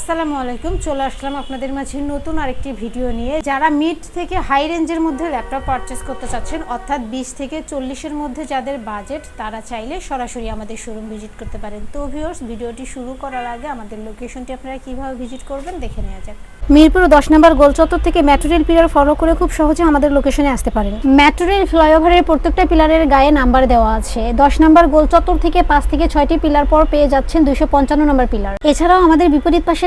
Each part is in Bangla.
আসসালামু আলাইকুম, চলে আসলাম আপনাদের মাঝে নতুন আরেকটি ভিডিও নিয়ে। যারা মিড থেকে হাই রেঞ্জের মধ্যে ল্যাপটপ পারচেস করতে চাচ্ছেন, অর্থাৎ বিশ থেকে চল্লিশের মধ্যে যাদের বাজেট তারা চাইলে সরাসরি আমাদের শোরুম ভিজিট করতে পারেন। তো ভিউয়ার্স ভিডিওটি শুরু করার আগে আমাদের লোকেশনটি আপনারা কীভাবে ভিজিট করবেন দেখে নেওয়া যাক। মিরপুর দশ নম্বর গোল চত্বর থেকে মেট্রো রেল পিলার ফলো করে খুব সহজে আমাদের লোকেশনে আসতে পারেন। মেট্রো রেল ফ্লাইওভারের প্রত্যেকটা পিলারের গায়ে নাম্বার দেওয়া আছে। দশ নম্বর গোল চত্বর থেকে পাঁচ থেকে ছয়টি পিলার পর পেয়ে যাচ্ছেন দুইশো পঞ্চান্ন নম্বর পিলার এছাড়াও আমাদের বিপরীত পাশে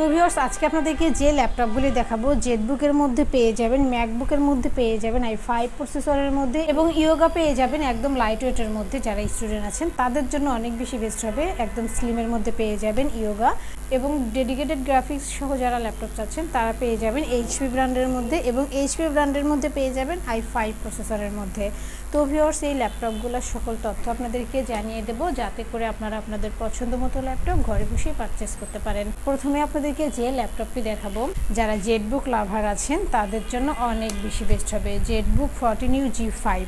তো ভিওর্স আজকে আপনাদেরকে যে ল্যাপটপগুলি দেখাবো জেটবুকের মধ্যে পেয়ে যাবেন ম্যাকবুকের মধ্যে পেয়ে যাবেন আই ফাইভ প্রসেসরের মধ্যে এবং ইয়োগা পেয়ে যাবেন একদম লাইট ওয়েটের মধ্যে। যারা স্টুডেন্ট আছেন, তাদের জন্য অনেক বেশি বেস্ট হবে। একদম স্লিমের মধ্যে পেয়ে যাবেন ইয়োগা এবং ডেডিকেটেড গ্রাফিক্স সহ যারা ল্যাপটপ চাচ্ছেন, তারা পেয়ে যাবেন এইচপি ব্র্যান্ডের মধ্যে এবং এইচপি ব্র্যান্ডের মধ্যে পেয়ে যাবেন আই ফাইভ প্রসেসরের মধ্যে। তো ভিউয়ার্স এই ল্যাপটপগুলোর সকল তথ্য আপনাদেরকে জানিয়ে দেব, যাতে করে আপনারা আপনাদের পছন্দ মতো ল্যাপটপ ঘরে বসেই পারচেস করতে পারেন। প্রথমে আপনাদেরকে যে ল্যাপটপটি দেখাবো, যারা জেটবুক লাভার আছেন, তাদের জন্য অনেক বেশি বেস্ট হবে। ZBook fourteen U G five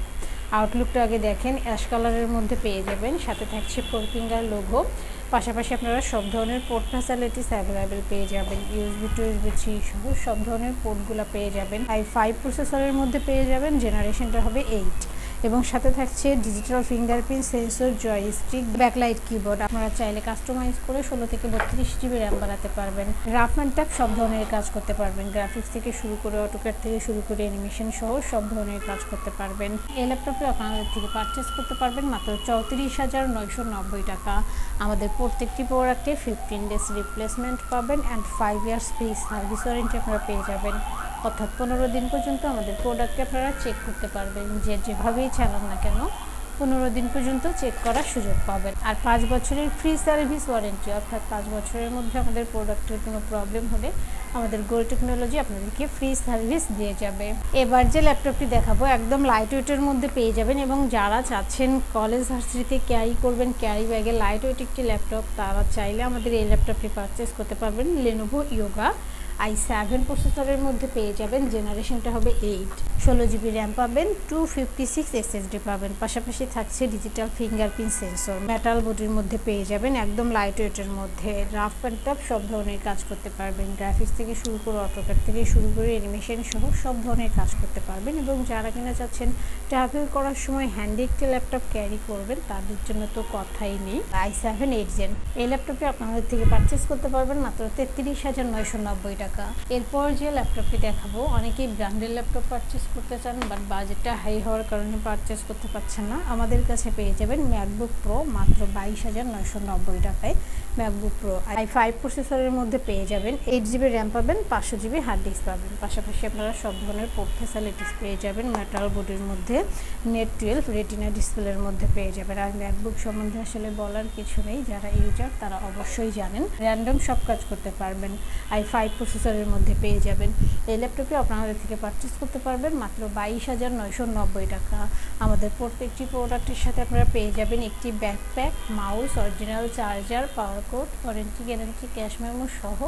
আউটলুকটা আগে দেখেন অ্যাশ কালারের মধ্যে পেয়ে যাবেন, সাথে থাকছে ফোর ফিঙ্গার লোগো পাশাপাশি আপনারা সব ধরনের পোর্ট ফ্যাসিলিটিস অ্যাভেলেবেল পেয়ে যাবেন ইউএসবি টু ইউএসবি থ্রি সহ সব ধরনের পোর্টগুলো পেয়ে যাবেন। আই ফাইভ প্রসেসরের মধ্যে পেয়ে যাবেন জেনারেশনটা হবে এইট এবং সাথে থাকছে digital fingerprint sensor joystick backlight keyboard আপনারা চাইলে কাস্টমাইজ করে ষোলো থেকে বত্রিশ জিবি র্যাম বাড়াতে পারবেন। রাফ অ্যান্ড ট্যাপ সব ধরনের কাজ করতে পারবেন। গ্রাফিক্স থেকে শুরু করে অটোক্যাট থেকে শুরু করে অ্যানিমেশন সহ সব ধরনের কাজ করতে পারবেন। এই ল্যাপটপটি আপনাদের থেকে পারচেস করতে পারবেন মাত্র চৌত্রিশ হাজার নয়শো নব্বই টাকা। আমাদের প্রত্যেকটি প্রোডাক্টে ফিফটিন ডেজ রিপ্লেসমেন্ট পাবেন and five years free service warranty আপনারা পেয়ে যাবেন। অর্থাৎ পনেরো দিন পর্যন্ত আমাদের প্রোডাক্টকে আপনারা চেক করতে পারবেন, যে যেভাবেই চালান না কেন, পনেরো দিন পর্যন্ত চেক করার সুযোগ পাবেন। আর পাঁচ বছরের ফ্রি সার্ভিস ওয়ারেন্টি অর্থাৎ পাঁচ বছরের মধ্যে আমাদের প্রোডাক্টের কোনো প্রবলেম হলে আমাদের গোল টেকনোলজি আপনাদেরকে ফ্রি সার্ভিস দিয়ে যাবে। এবার যে ল্যাপটপটি দেখাবো, একদম লাইট ওয়েটের মধ্যে পেয়ে যাবেন এবং যারা চাচ্ছেন কলেজ ভার্সিটিতে ক্যারি করবেন ক্যারি ব্যাগে লাইট ওয়েট একটি ল্যাপটপ তারা চাইলে আমাদের এই ল্যাপটপটি পারচেস করতে পারবেন লেনোভো ইয়োগা আই সেভেন প্রসেসরের মধ্যে পেয়ে যাবেন, জেনারেশনটা হবে এইট। ষোলো জিবি র্যাম পাবেন টু ফিফটি সিক্স পাবেন। পাশাপাশি থাকছে ডিজিটাল ফিঙ্গারপ্রিন্ট সেন্সর মেটাল বডির মধ্যে পেয়ে যাবেন, একদম লাইট ওয়েটের মধ্যে। রাফ অ্যান্ড টাফ সব ধরনের কাজ করতে পারবেন। গ্রাফিক্স থেকে শুরু করে অটোকার থেকে শুরু করে অ্যানিমেশন সহ সব ধরনের কাজ করতে পারবেন এবং যারা কিনা চাচ্ছেন ট্রাভেল করার সময় হ্যান্ডি একটি ল্যাপটপ ক্যারি করবেন, তাদের জন্য তো কথাই নেই। আই সেভেন এইট জেন এই ল্যাপটপটি আপনাদের থেকে পারচেস করতে পারবেন মাত্র তেত্রিশ হাজার নয়শো নব্বই টাকা। এরপর যে ল্যাপটপটি দেখাবো, অনেকেই ব্র্যান্ডের ল্যাপটপ পারচেস করতে চান বাট বাজেটটা হাই হওয়ার কারণে পারচেস করতে পারছেন না। আমাদের কাছে পেয়ে যাবেন ম্যাকবুক প্রো মাত্র বাইশ হাজার নয়শো নব্বই টাকায়। ম্যাকবুক প্রো আই ফাইভ প্রসেসরের মধ্যে পেয়ে যাবেন এইট জিবি র্যাম পাবেন, পাঁচশো জিবি হার্ড ডিস্ক পাবেন। পাশাপাশি আপনারা সব ধরনের পোর্ট ফ্যাসিলিটিস পেয়ে যাবেন মেটাল বোর্ডের মধ্যে নেট টুয়েলভ রেটিনা ডিসপ্লের মধ্যে পেয়ে যাবেন। আর ম্যাকবুক সম্বন্ধে আসলে বলার কিছু নেই, যারা ইউজার তারা অবশ্যই জানেন। র্যান্ডম সব কাজ করতে পারবেন। আই ফাইভ প্রসেসরের মধ্যে পেয়ে যাবেন। এই ল্যাপটপটি আপনাদের থেকে পারচেস করতে পারবেন মাত্র বাইশ হাজার নয়শো নব্বই টাকা। আমাদের প্রত্যেকটি প্রোডাক্টের সাথে আপনারা পেয়ে যাবেন একটি backpack mouse original charger power cord warranty guarantee cash memo সহ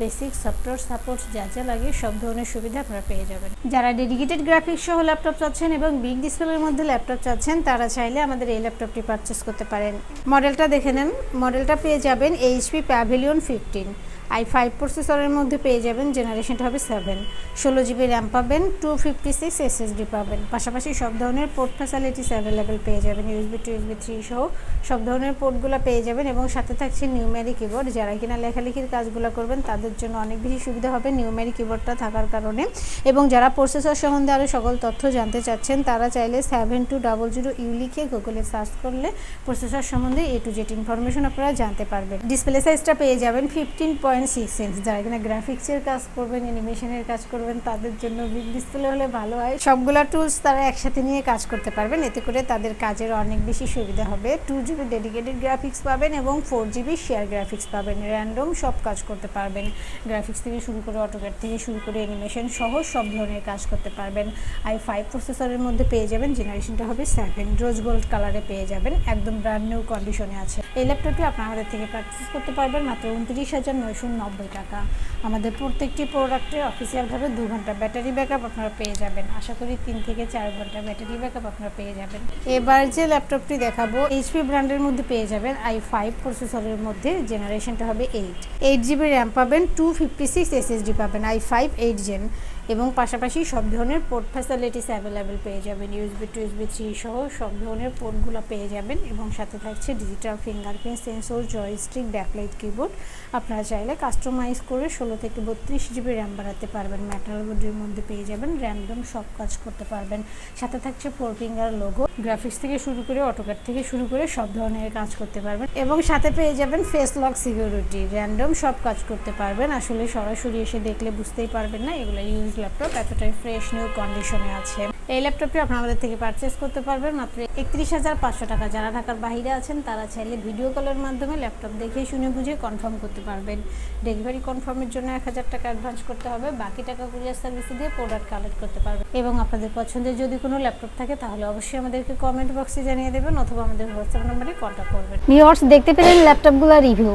বেসিক সফটওয়্যার সাপোর্ট যা যা লাগে সব ধরনের সুবিধা আপনারা পেয়ে যাবেন। যারা ডেডিকেটেড গ্রাফিক্স সহ ল্যাপটপ চাচ্ছেন এবং বিগ ডিসপ্লের মধ্যে ল্যাপটপ চাচ্ছেন, তারা চাইলে আমাদের এই ল্যাপটপটি পারচেস করতে পারেন। মডেলটা দেখে নেন। মডেলটা পেয়ে যাবেন HP Pavilion fifteen i five প্রসেসরের মধ্যে পেয়ে যাবেন জেনারেশনটা হবে সেভেন ষোলো জিবি র্যাম পাবেন টু ফিফটি সিক্স এসএসডি পাবেন। পাশাপাশি সব ধরনের পোর্ট ফ্যাসিলিটিস অ্যাভেলেবেল পেয়ে যাবেন ইউএসবি টু ইউএসবি থ্রি সহ সব ধরনের পোর্টগুলো পেয়ে যাবেন এবং সাথে থাকছে নিউমেরি কিবোর্ড যারা কিনা লেখালেখির কাজগুলো করবেন, তাদের জন্য অনেক বেশি সুবিধা হবে নিউমেরি কিবোর্ডটা থাকার কারণে। এবং যারা প্রসেসর সম্বন্ধে আরও সকল তথ্য জানতে চাচ্ছেন, তারা চাইলে seven two double zero U লিখে গুগলে সার্চ করলে প্রসেসর সম্বন্ধে এ টু জেড ইনফরমেশন আপনারা জানতে পারবেন। ডিসপ্লে সাইজটা পেয়ে যাবেন ফিফটিন পয়েন্ট সিক্স ইঞ্চ যারা কিনা গ্রাফিক্সের কাজ করবেন অ্যানিমেশনের কাজ করবেন, তাদের জন্য বিগ ডিসপ্লে হলে ভালো হয়। সবগুলা টুলস তারা একসাথে নিয়ে কাজ করতে পারবেন। এতে করে তাদের কাজের অনেক বেশি সুবিধা হবে। টু জিবি ডেডিকেটেড গ্রাফিক্স পাবেন এবং ফোর জিবি শেয়ার গ্রাফিক্স পাবেন। র্যান্ডম সব কাজ করতে পারবেন। গ্রাফিক্স থেকে শুরু করে অটোক্যাট থেকে শুরু করে অ্যানিমেশন সহ সব ধরনের কাজ করতে পারবেন। আই ফাইভ প্রসেসরের মধ্যে পেয়ে যাবেন। জেনারেশনটা হবে সেভেন রোজ গোল্ড কালারে পেয়ে যাবেন। একদম ব্র্যান্ড নিউ কন্ডিশনে আছে। এই ল্যাপটপটি আপনারা আমাদের থেকে পারচেস করতে পারবেন। মাত্র উনত্রিশ হাজার নয়শো নব্বই টাকা। আমাদের প্রত্যেকটি প্রোডাক্টে অফিসিয়ালভাবে দু ঘণ্টা ব্যাটারি ব্যাকআপ আপনারা পেয়ে যাবেন। আশা করি তিন থেকে চার ঘণ্টা ব্যাটারি ব্যাকআপ আপনারা পেয়ে যাবেন। এবার যে ল্যাপটপটি দেখাবো এইচপি ব্র্যান্ডের মধ্যে পেয়ে যাবেন আই ফাইভ প্রসেসরের মধ্যে জেনারেশনটা হবে এইট এইট জিবি র্যাম পাবেন টু ফিফটি সিক্স এসএসডি পাবেন আই ফাইভ এইট জেন এবং পাশাপাশি সব ধরনের পোর্ট ফ্যাসিলিটিস অ্যাভেলেবেল পেয়ে যাবেন। ইউএসবি টু ইউএসবি থ্রি সহ সব ধরনের পোর্টগুলো পেয়ে যাবেন এবং সাথে থাকছে digital fingerprint sensor joystick backlight keyboard আপনারা চাইলে কাস্টমাইজ করে ষোলো থেকে বত্রিশ জিবি র্যাম বাড়াতে পারবেন। মেটাল বোর্ডের মধ্যে পেয়ে যাবেন। র্যান্ডম সব কাজ করতে পারবেন। সাথে থাকছে ফোর ফিঙ্গার লোগো গ্রাফিক্স থেকে শুরু করে অটোকাট থেকে শুরু করে সব ধরনের কাজ করতে পারবেন। এবং সাথে পেয়ে যাবেন ফেস লক সিকিউরিটি র্যান্ডম সব কাজ করতে পারবেন। আসলে সরাসরি এসে দেখলে বুঝতেই পারবেন না, এগুলো ইউজ ল্যাপটপ এতটাই ফ্রেশ নিউ কন্ডিশনে আছে। এই ল্যাপটপটি আপনারা আমাদের থেকে পারচেস করতে পারবেন। মাত্র একত্রিশ হাজার পাঁচশো টাকা। যারা ঢাকার বাইরে আছেন, তারা চাইলে ভিডিও কলের মাধ্যমে ল্যাপটপ দেখে, শুনে, বুঝে কনফার্ম করতে পারবেন। ডেলিভারি কনফার্মের জন্য এক হাজার টাকা অ্যাডভান্স করতে হবে। বাকি টাকা কুরিয়ার সার্ভিসে দিয়ে প্রোডাক্ট কালেক্ট করতে পারবেন। এবং আপনাদের পছন্দের যদি কোনো ল্যাপটপ থাকে, তাহলে অবশ্যই আমাদেরকে কমেন্ট বক্সে জানিয়ে দেবেন, অথবা আমাদের হোয়াটসঅ্যাপ নাম্বারে কন্ট্যাক্ট করবেন। ভিউয়ার্স দেখতে পেলেন ল্যাপটপগুলো রিভিউ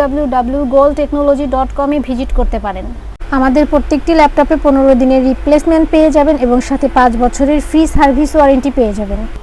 ডাব্লিউ এ ভিজিট করতে পারেন। আমাদের প্রত্যেকটি ল্যাপটপে পনেরো দিনের রিপ্লেসমেন্ট পেয়ে যাবেন এবং সাথে পাঁচ বছরের ফ্রি সার্ভিস ওয়ারেন্টি পেয়ে যাবেন।